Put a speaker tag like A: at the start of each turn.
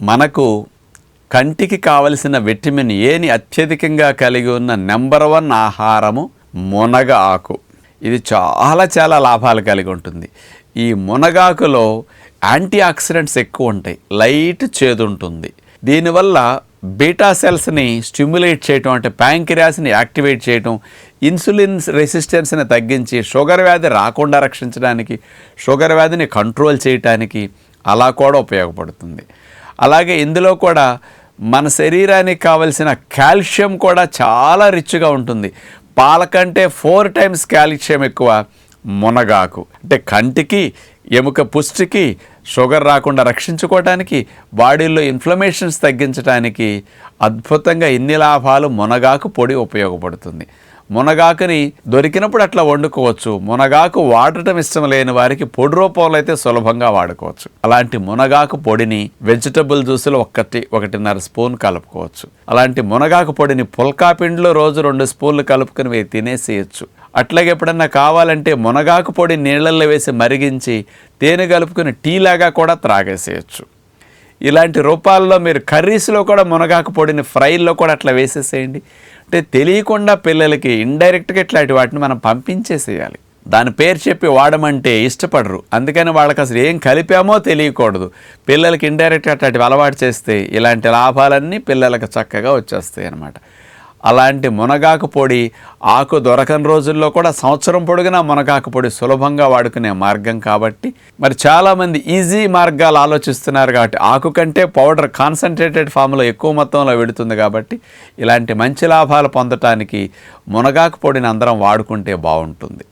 A: మనకు కంటికి కావలసిన విటమిన్ ఏని అత్యధికంగా కలిగి ఉన్న నెంబర్ వన్ ఆహారము మునగ ఆకు. ఇది చాలా చాలా లాభాలు కలిగి ఉంటుంది. ఈ మునగాకులో యాంటీ ఆక్సిడెంట్స్ ఎక్కువ ఉంటాయి. లైట్ చేదు ఉంటుంది దీనివల్ల బీటా సెల్స్ని స్టిమ్యులేట్ చేయటం అంటే ప్యాంక్రియాస్ని యాక్టివేట్ చేయటం ఇన్సులిన్ రెసిస్టెన్స్ని తగ్గించి షుగర్ వ్యాధి రాకుండా రక్షించడానికి షుగర్ వ్యాధిని కంట్రోల్ చేయటానికి అలా కూడా ఉపయోగపడుతుంది. అలాగే ఇందులో కూడా మన శరీరానికి కావలసిన కాల్షియం కూడా చాలా రిచ్గా ఉంటుంది. పాల కంటే ఫోర్ టైమ్స్ కాల్షియం ఎక్కువ మునగాకు. అంటే కంటికి ఎముక పుష్టికి షుగర్ రాకుండా రక్షించుకోవటానికి బాడీలో ఇన్ఫ్లమేషన్స్ తగ్గించడానికి అద్భుతంగా ఇన్ని లాభాలు మునగాకు పొడి ఉపయోగపడుతుంది. మునగాకుని దొరికినప్పుడు అట్లా వండుకోవచ్చు. మునగాకు వాడటం ఇష్టం లేని వారికి పొడి రూపంలో అయితే సులభంగా వాడుకోవచ్చు. అలాంటి మునగాకు పొడిని వెజిటబుల్ జ్యూస్లో ఒకటి ఒకటిన్నర స్పూన్ కలుపుకోవచ్చు. అలాంటి మునగాకు పొడిని పుల్కా పిండిలో రోజు రెండు స్పూన్లు కలుపుకొని వేసి తినేసేయచ్చు. అట్లాగే ఎప్పుడన్నా కావాలంటే మునగాకు పొడి నీళ్ళల్లో వేసి మరిగించి తేనె కలుపుకొని టీలాగా కూడా త్రాగేసేయచ్చు. ఇలాంటి రూపాల్లో మీరు కర్రీస్లో కూడా మునగాకు పొడిని ఫ్రైల్లో కూడా అట్లా వేసేసేయండి. అంటే తెలియకుండా పిల్లలకి ఇండైరెక్ట్గా ఇట్లాంటి వాటిని మనం పంపించేసేయాలి. దాని పేరు చెప్పి వాడమంటే ఇష్టపడరు. అందుకని వాళ్ళకి అసలు ఏం కలిపామో తెలియకూడదు. పిల్లలకి ఇండైరెక్ట్గా అట్లాంటివి అలవాటు చేస్తే ఇలాంటి లాభాలన్నీ పిల్లలకు చక్కగా వచ్చేస్తాయి అన్నమాట అలాంటి మునగాకు పొడి ఆకు దొరకని రోజుల్లో కూడా సంవత్సరం పొడుగునా మునగాకు పొడి సులభంగా వాడుకునే మార్గం కాబట్టి మరి చాలామంది ఈజీ మార్గాలు ఆలోచిస్తున్నారు కాబట్టి ఆకు కంటే పౌడర్ కాన్సన్ట్రేటెడ్ ఫామ్లో ఎక్కువ మొత్తంలో వెడుతుంది కాబట్టి ఇలాంటి మంచి లాభాలు పొందటానికి మునగాకు పొడిని అందరం వాడుకుంటే బాగుంటుంది.